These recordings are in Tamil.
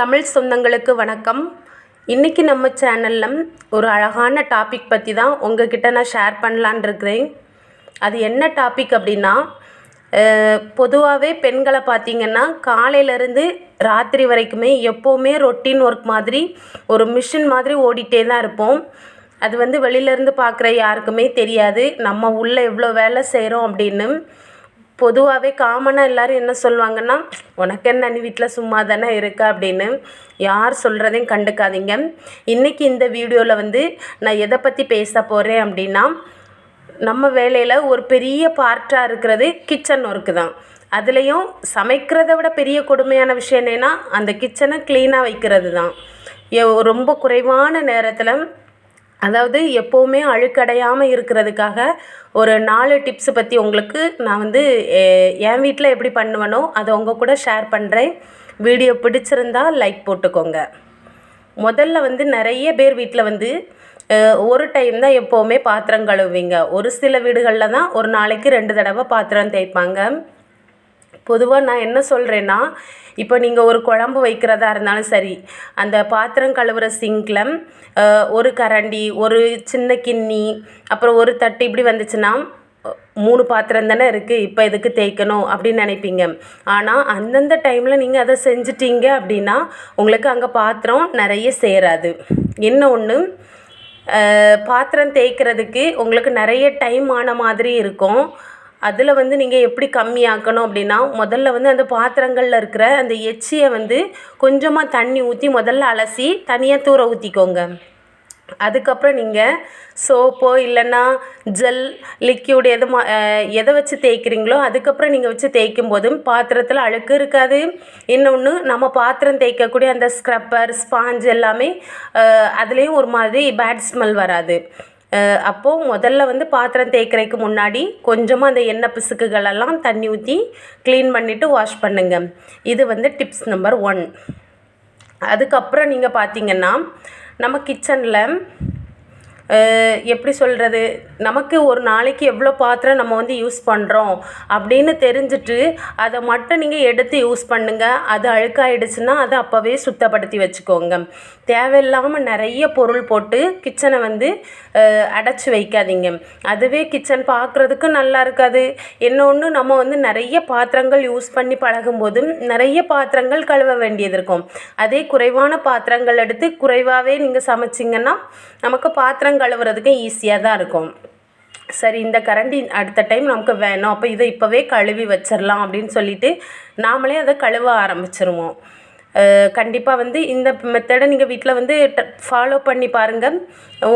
தமிழ் சொந்தங்களுக்கு வணக்கம். இன்றைக்கி நம்ம சேனலில் ஒரு அழகான டாபிக் பற்றி தான் உங்ககிட்ட நான் ஷேர் பண்ணலான் இருக்கிறேன். அது என்ன டாபிக் அப்படின்னா பொதுவாகவே பெண்களை பார்த்திங்கன்னா காலையிலேருந்து ராத்திரி வரைக்குமே எப்போவுமே ரொட்டீன் ஒர்க் மாதிரி ஒரு மிஷின் மாதிரி ஓடிட்டே தான் இருப்போம். அது வந்து வெளியிலேருந்து பார்க்குற யாருக்குமே தெரியாது. நம்ம உள்ளே எவ்வளோ வேலை செய்கிறோம் அப்படின்னு. பொதுவாகவே காமனாக எல்லோரும் என்ன சொல்லுவாங்கன்னா உனக்கு என்ன நீ வீட்டில் சும்மா தானே இருக்க? அப்படின்னு யார் சொல்கிறதையும் கண்டுக்காதீங்க. இன்றைக்கி இந்த வீடியோவில் வந்து நான் எதை பற்றி பேச போகிறேன் அப்படின்னா நம்ம வேலையில் ஒரு பெரிய பார்ட்டாக இருக்கிறது கிச்சன் ஒர்க்கு தான். அதுலேயும் சமைக்கிறத விட பெரிய கொடுமையான விஷயம் என்னென்னா அந்த கிச்சனை க்ளீனாக வைக்கிறது தான். ரொம்ப குறைவான நேரத்தில் அதாவது எப்போவுமே அழுக்கடையாமல் இருக்கிறதுக்காக ஒரு நாலு டிப்ஸு பற்றி உங்களுக்கு நான் வந்து என் வீட்டில் எப்படி பண்ணுவேனோ அதை உங்கள் கூட ஷேர் பண்ணுறேன் வீடியோ பிடிச்சிருந்தா லைக் போட்டுக்கோங்க. முதல்ல வந்து நிறைய பேர் வீட்டில் வந்து ஒரு டைம் தான் எப்போவுமே பாத்திரம் கழுவுவீங்க. ஒரு சில வீடுகளில் தான் ஒரு நாளைக்கு ரெண்டு தடவை பாத்திரம் தேய்ப்பாங்க. பொதுவாக நான் என்ன சொல்கிறேன்னா இப்போ நீங்கள் ஒரு குழம்பு வைக்கிறதா இருந்தாலும் சரி அந்த பாத்திரம் கழுவுற சிங்கில் ஒரு கரண்டி ஒரு சின்ன கிண்ணி அப்புறம் ஒரு தட்டு இப்படி வந்துச்சுன்னா மூணு பாத்திரம் தானே இருக்குது இப்போ எதுக்கு தேய்க்கணும் அப்படின்னு நினைப்பீங்க. ஆனால் அந்தந்த டைமில் நீங்கள் அதை செஞ்சிட்டீங்க அப்படின்னா உங்களுக்கு அங்கே பாத்திரம் நிறைய சேராது. என்ன ஒன்று பாத்திரம் தேய்க்கிறதுக்கு உங்களுக்கு நிறைய டைம் ஆன மாதிரி இருக்கும். அதில் வந்து நீங்கள் எப்படி கம்மியாக்கணும் அப்படின்னா முதல்ல வந்து அந்த பாத்திரங்களில் இருக்கிற அந்த எச்சியை வந்து கொஞ்சமாக தண்ணி ஊற்றி முதல்ல அலசி தனியாக தூர ஊற்றிக்கோங்க அதுக்கப்புறம் நீங்கள் சோப்போ இல்லைன்னா ஜெல் லிக்யூட் எது மா எதை வச்சு தேய்க்கிறீங்களோ அதுக்கப்புறம் நீங்கள் வச்சு தேய்க்கும் போதும் பாத்திரத்தில் அழுக்கு இருக்காது. இன்னொன்று நம்ம பாத்திரம் தேய்க்கக்கூடிய அந்த ஸ்க்ரப்பர் ஸ்பாஞ்ச் எல்லாமே அதுலேயும் ஒரு மாதிரி பேட் ஸ்மெல் வராது. அப்போது முதல்ல வந்து பாத்திரம் தேய்க்கிறதுக்கு முன்னாடி கொஞ்சமாக அந்த எண்ணெய் பிசுக்குகளெல்லாம் தண்ணி ஊற்றி க்ளீன் பண்ணிவிட்டு வாஷ் பண்ணுங்கள் இது வந்து டிப்ஸ் நம்பர் ஒன் அதுக்கப்புறம் நீங்கள் பார்த்தீங்கன்னா நம்ம கிச்சனில் எப்படி சொல்கிறது நமக்கு ஒரு நாளைக்கு எவ்வளோ பாத்திரம் நம்ம வந்து யூஸ் பண்ணுறோம் அப்படின்னு தெரிஞ்சுட்டு அதை மட்டும் நீங்கள் எடுத்து யூஸ் பண்ணுங்கள் அது அழுக்காயிடுச்சுன்னா அதை அப்போவே சுத்தப்படுத்தி வச்சுக்கோங்க. தேவையில்லாமல் நிறைய பொருள் போட்டு கிச்சனை வந்து அடைச்சி வைக்காதீங்க. அதுவே கிச்சன் பார்க்குறதுக்கும் நல்லா இருக்காது. இன்னொன்று நம்ம வந்து நிறைய பாத்திரங்கள் யூஸ் பண்ணி பழகும்போது நிறைய பாத்திரங்கள் கழுவ வேண்டியது இருக்கும். அதே குறைவான பாத்திரங்கள் எடுத்து குறைவாகவே நீங்கள் சமைச்சிங்கன்னா நமக்கு பாத்திரம் கழுவுறதுக்கு ஈஸியாக தான் இருக்கும். சரி இந்த கரண்டி அடுத்த டைம் நமக்கு வேணும். அப்போ இதை இப்போவே கழுவி வச்சிடலாம் அப்படின்னு சொல்லிட்டு நாமளே அதை கழுவ ஆரம்பிச்சிருவோம். கண்டிப்பாக வந்து இந்த மெத்தடை நீங்கள் வீட்டில் வந்து ஃபாலோ பண்ணி பாருங்கள்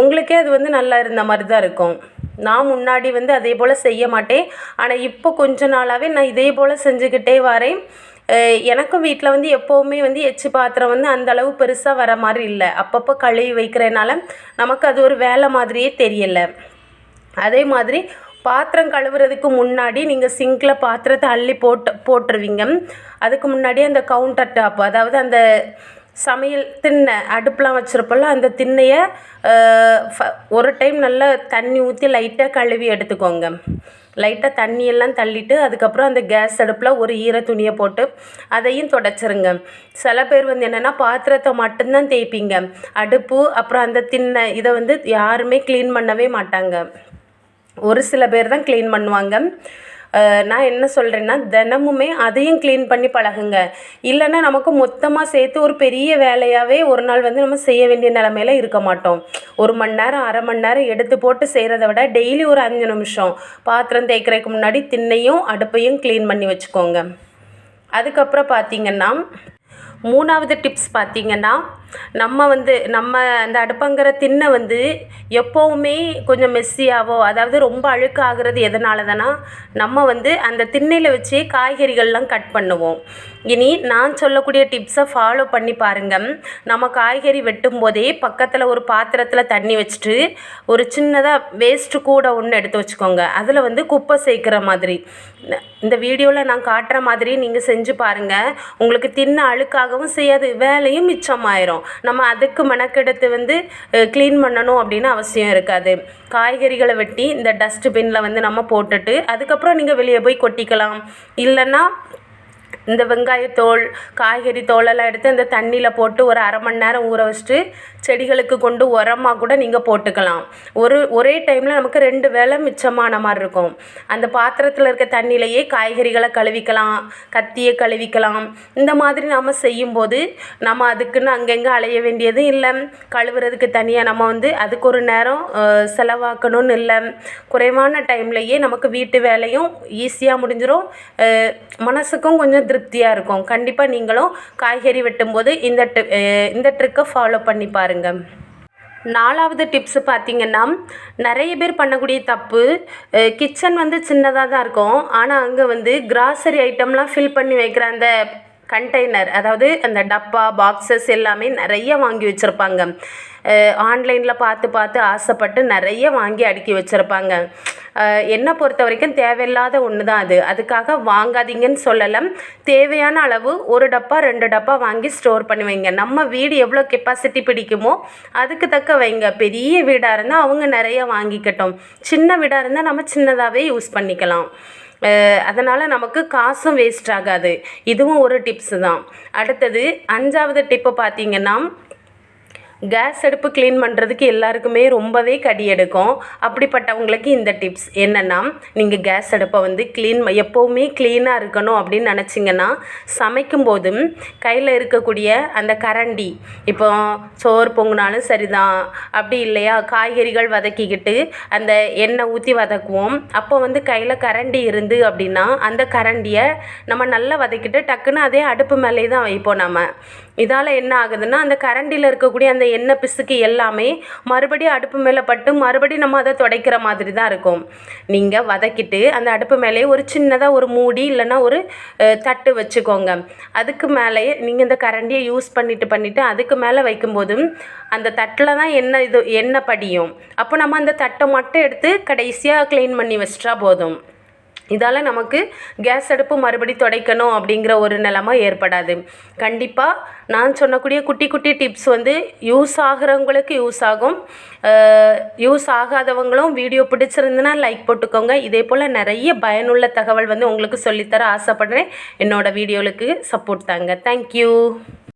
உங்களுக்கே அது வந்து நல்லா இருந்த மாதிரி தான் இருக்கும். நான் முன்னாடி வந்து அதே போல் செய்ய மாட்டேன். ஆனால் இப்போ கொஞ்ச நாளாகவே நான் இதே போல் செஞ்சுக்கிட்டே வரேன். எனக்கும் வீட்டில் வந்து எப்போவுமே வந்து எச்சி பாத்திரம் வந்து அந்தளவு பெருசாக வர மாதிரி இல்லை. அப்பப்போ கழுவி வைக்கிறதுனால நமக்கு அது ஒரு வேலை மாதிரியே தெரியலை. அதே மாதிரி பாத்திரம் கழுவுறதுக்கு முன்னாடி நீங்கள் சிங்கில் பாத்திரத்தை அள்ளி போட்டு போட்டுருவீங்க. அதுக்கு முன்னாடி அந்த கவுண்டர் டாப் அதாவது அந்த சமையல் திண்ணை அடுப்பெலாம் வச்சுருப்போம்ல அந்த திண்ணையை ஒரு டைம் நல்லா தண்ணி ஊற்றி லைட்டாக கழுவி எடுத்துக்கோங்க. லைட்டாக தண்ணியெல்லாம் தள்ளிட்டு அதுக்கப்புறம் அந்த கேஸ் அடுப்பில் ஒரு ஈர துணியை போட்டு அதையும் தொடச்சிருங்க. சில பேர் வந்து என்னென்னா பாத்திரத்தை மட்டும்தான் தேய்ப்பீங்க. அடுப்பு அப்புறம் அந்த திண்ணை இதை வந்து யாருமே க்ளீன் பண்ணவே மாட்டாங்க. ஒரு சில பேர் தான் க்ளீன் பண்ணுவாங்க. நான் என்ன சொல்கிறேன்னா தினமுமே அதையும் க்ளீன் பண்ணி பழகுங்க. இல்லைன்னா நமக்கு மொத்தமாக சேர்த்து ஒரு பெரிய வேலையாகவே ஒரு நாள் வந்து நம்ம செய்ய வேண்டிய நிலமையில இருக்க மாட்டோம். ஒரு மணி நேரம் அரை மணி நேரம் எடுத்து போட்டு செய்கிறத விட டெய்லி ஒரு அஞ்சு நிமிஷம் பாத்திரம் தேய்க்கிறதுக்கு முன்னாடி திண்ணையும் அடுப்பையும் க்ளீன் பண்ணி வச்சுக்கோங்க. அதுக்கப்புறம் பார்த்திங்கன்னா மூணாவது டிப்ஸ் பார்த்திங்கன்னா நம்ம வந்து நம்ம அந்த அடுப்பங்கிற திண்ணை வந்து எப்போவுமே கொஞ்சம் மெஸ்ஸியாகவோ அதாவது ரொம்ப அழுக்காகிறது எதனால தானா நம்ம வந்து அந்த திண்ணையில் வச்சே காய்கறிகள்லாம் கட் பண்ணுவோம். இனி நான் சொல்லக்கூடிய டிப்ஸை ஃபாலோ பண்ணி பாருங்கள் நம்ம காய்கறி வெட்டும் போதே பக்கத்தில் ஒரு பாத்திரத்தில் தண்ணி வச்சுட்டு ஒரு சின்னதாக வேஸ்ட்டு கூட ஒன்று எடுத்து வச்சுக்கோங்க. அதில் வந்து குப்பை சேர்க்குற மாதிரி. இந்த வீடியோவில் நான் காட்டுற மாதிரி நீங்கள் செஞ்சு பாருங்கள் உங்களுக்கு தின்ன அழுக்காகவும் செய்யாது வேலையும் மிச்சமாயிரும். நம்ம அதுக்கு மெனக்கெடுத்து வந்து க்ளீன் பண்ணணும் அப்படின்னு அவசியம் இருக்காது. காய்கறிகளை வெட்டி இந்த டஸ்ட்பினில் வந்து நம்ம போட்டுட்டு அதுக்கப்புறம் நீங்கள் வெளியே போய் கொட்டிக்கலாம். இல்லைன்னா இந்த வெங்காயத்தோல் காய்கறி தோலெல்லாம் எடுத்து அந்த தண்ணியில் போட்டு ஒரு அரை மணி நேரம் ஊற வச்சுட்டு செடிகளுக்கு கொண்டு உரமாக கூட நீங்கள் போட்டுக்கலாம். ஒரு ஒரே டைமில் நமக்கு ரெண்டு வேலை மிச்சமான மாதிரி இருக்கும். அந்த பாத்திரத்தில் இருக்க தண்ணியிலையே காய்கறிகளை கழுவிக்கலாம் கத்தியை கழுவிக்கலாம். இந்த மாதிரி நாம் செய்யும்போது நம்ம அதுக்குன்னு அங்கங்கே அலைய வேண்டியதும் இல்லை. கழுவுறதுக்கு தனியாக நம்ம வந்து அதுக்கு ஒரு நேரம் செலவாக்கணும்னு இல்லை. குறைவான டைம்லையே நமக்கு வீட்டு வேலையும் ஈஸியாக முடிஞ்சிடும் மனதுக்கும் கொஞ்சம் திருப்தியாக இருக்கும். கண்டிப்பாக நீங்களும் காய்கறி வெட்டும்போது இந்த இந்த ட்ரிக்கை ஃபாலோ பண்ணி பாருங்கள் நாலாவது டிப்ஸு பார்த்திங்கன்னா நிறைய பேர் பண்ணக்கூடிய தப்பு கிச்சன் வந்து சின்னதாக தான் இருக்கும். ஆனால் அங்கே வந்து கிராசரி ஐட்டம்லாம் ஃபில் பண்ணி வைக்கிற அந்த கண்டெய்னர் அதாவது அந்த டப்பா பாக்ஸஸ் எல்லாமே நிறைய வாங்கி வச்சுருப்பாங்க. ஆன்லைனில் பார்த்து பார்த்து ஆசைப்பட்டு நிறைய வாங்கி அடுக்கி வச்சுருப்பாங்க. என்னை பொறுத்த வரைக்கும் தேவையில்லாத ஒன்று தான் அது. அதுக்காக வாங்காதீங்கன்னு சொல்லலை. தேவையான அளவு ஒரு டப்பா ரெண்டு டப்பா வாங்கி ஸ்டோர் பண்ணி வைங்க. நம்ம வீடு எவ்வளோ கெப்பாசிட்டி பிடிக்குமோ அதுக்கு தக்க வைங்க. பெரிய வீடாக இருந்தால் அவங்க நிறைய வாங்கிக்கட்டும். சின்ன வீடாக இருந்தால் நம்ம சின்னதாகவே யூஸ் பண்ணிக்கலாம். அதனால் நமக்கு காசும் வேஸ்ட் ஆகாது. இதுவும் ஒரு டிப்ஸு தான். அடுத்தது அஞ்சாவது டிப்பு பார்த்திங்கன்னா கேஸ் அடுப்பு க்ளீன் பண்ணுறதுக்கு எல்லாருக்குமே ரொம்பவே கடி எடுக்கும். அப்படிப்பட்டவங்களுக்கு இந்த டிப்ஸ் என்னென்னா நீங்கள் கேஸ் அடுப்பை வந்து க்ளீன் எப்போவுமே க்ளீனாக இருக்கணும் அப்படின்னு நினச்சிங்கன்னா சமைக்கும் போதும் கையில் இருக்கக்கூடிய அந்த கரண்டி இப்போ சோறு பொங்கினாலும் சரி தான் அப்படி இல்லையா காய்கறிகள் வதக்கிக்கிட்டு அந்த எண்ணெய் ஊற்றி வதக்குவோம். அப்போ வந்து கையில் கரண்டி இருந்து அப்படின்னா அந்த கரண்டியை நம்ம நல்லா வதக்கிட்டு டக்குன்னு அதே அடுப்பு மேலே தான் வைப்போம் நம்ம இதால் என்ன ஆகுதுன்னா அந்த கரண்டியில் இருக்கக்கூடிய அந்த எண்ணெய் பிசுக்கு எல்லாமே மறுபடியும் அடுப்பு மேலே பட்டு மறுபடியும் நம்ம அதை துடைக்கிற மாதிரி தான் இருக்கும். நீங்கள் வதக்கிட்டு அந்த அடுப்பு மேலேயே ஒரு சின்னதாக ஒரு மூடி இல்லைன்னா ஒரு தட்டு வச்சுக்கோங்க. அதுக்கு மேலேயே நீங்கள் இந்த கரண்டியை யூஸ் பண்ணிவிட்டு பண்ணிவிட்டு அதுக்கு மேலே வைக்கும்போதும் அந்த தட்டில் தான் எண்ணெய் இது எண்ணெய் படியும். அப்போ நம்ம அந்த தட்டை மட்டும் எடுத்து கடைசியாக க்ளீன் பண்ணி வச்சிட்டா போதும். இதால் நமக்கு கேஸ் அடுப்பு மறுபடி துடைக்கணும் அப்படிங்கிற ஒரு நிலமை ஏற்படாது. கண்டிப்பாக நான் சொன்னக்கூடிய குட்டி குட்டி டிப்ஸ் வந்து யூஸ் ஆகிறவங்களுக்கு யூஸ் ஆகும். யூஸ் ஆகாதவங்களும் வீடியோ பிடிச்சிருந்துன்னா லைக் போட்டுக்கோங்க. இதே போல் நிறைய பயனுள்ள தகவல் வந்து உங்களுக்கு சொல்லித்தர ஆசைப்படுறேன். என்னோடய வீடியோவுக்கு சப்போர்ட் தாங்க. தேங்க்யூ